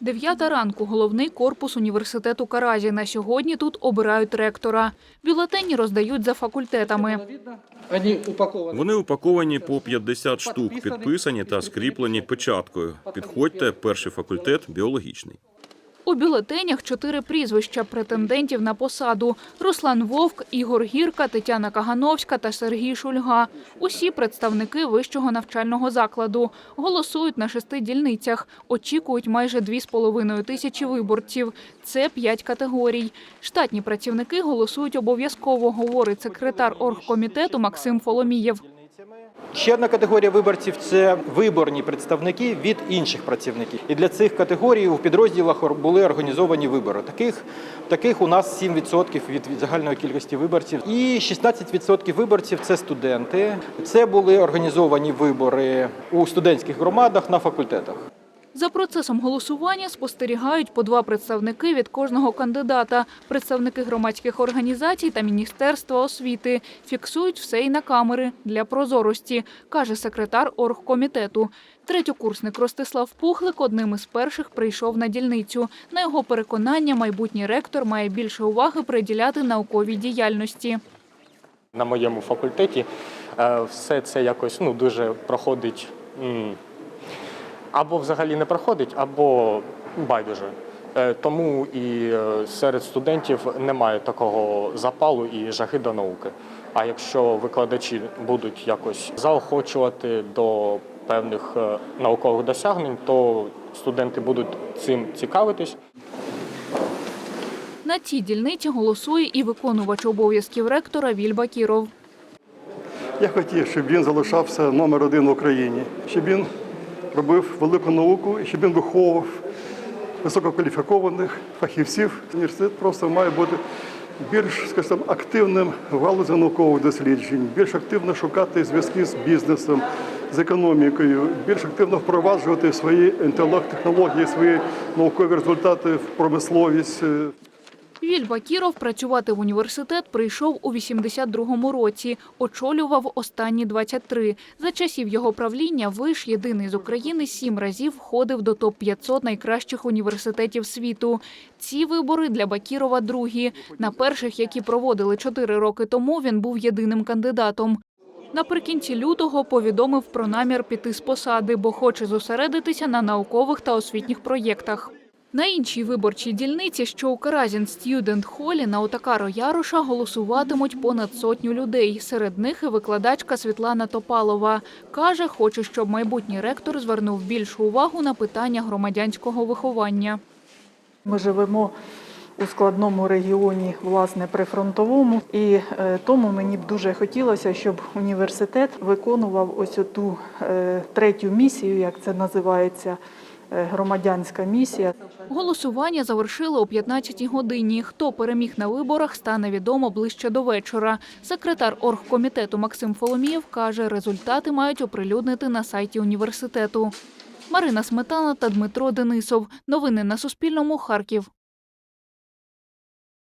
Дев'ята ранку головний корпус університету Каразі. На сьогодні тут обирають ректора. Бюлетені роздають за факультетами. Они упакованы. Вони упаковані по 50 штук, підписані та скріплені печаткою. Підходьте, перший факультет біологічний. У бюлетенях чотири прізвища претендентів на посаду: Руслан Вовк, Ігор Гірка, Тетяна Кагановська та Сергій Шульга. Усі представники вищого навчального закладу. Голосують на шести дільницях. Очікують майже дві з половиною тисячі виборців. Це п'ять категорій. Штатні працівники голосують обов'язково, говорить секретар оргкомітету Максим Фоломієв. Ще одна категорія виборців це виборні представники від інших працівників. І для цих категорій у підрозділах були організовані вибори. Таких, таких у нас 7% від, загальної кількості виборців. І 16% виборців це студенти. Це були організовані вибори у студентських громадах на факультетах. За процесом голосування спостерігають по два представники від кожного кандидата, представники громадських організацій та Міністерства освіти. Фіксують все і на камери для прозорості, каже секретар оргкомітету. Третьокурсник Ростислав Пухлик одним із перших прийшов на дільницю. На його переконання, майбутній ректор має більше уваги приділяти науковій діяльності. На моєму факультеті е, все це якось ну, дуже проходить або взагалі не проходить, або байдуже. Е, Тому і е, серед студентів немає такого запалу і жаги до науки. А якщо викладачі будуть якось заохочувати до певних е, наукових досягнень, то студенти будуть цим цікавитись. На цій дільниці голосує і виконувач обов'язків ректора Вільба Кіров. Я хотів, щоб він залишався номер один в Україні, щоб він робив велику науку і щоб він виховував висококваліфікованих фахівців. Університет просто має бути більш скажімо, активним в галузі наукових досліджень, більш активно шукати зв'язки з бізнесом, з економікою, більш активно впроваджувати свої інтелект-технології, свої наукові результати в промисловість. Вільба Кіров працювати в університет прийшов у 82-му році, очолював останні 23. За часів його правління виш, єдиний з України, сім разів входив до топ-500 найкращих університетів світу. Ці вибори для Бакірова другі. На перших, які проводили чотири роки тому, він був єдиним кандидатом. Наприкінці лютого повідомив про намір піти з посади, бо хоче зосередитися на наукових та освітніх проєктах. На іншій виборчій дільниці, що у Каразін Стюдент Холі на Отакаро Яроша голосуватимуть понад сотню людей. Серед них і викладачка Світлана Топалова. Каже, хоче, щоб майбутній ректор звернув більшу увагу на питання громадянського виховання. Ми живемо у складному регіоні, власне, прифронтовому, і е, тому мені б дуже хотілося, щоб університет виконував ось ту третю місію, як це називається, е, громадянська місія. Голосування завершили о 15-й годині. Хто переміг на виборах, стане відомо ближче до вечора. Секретар оргкомітету Максим Фоломієв каже, результати мають оприлюднити на сайті університету. Марина Сметана та Дмитро Денисов. Новини на Суспільному. Харків.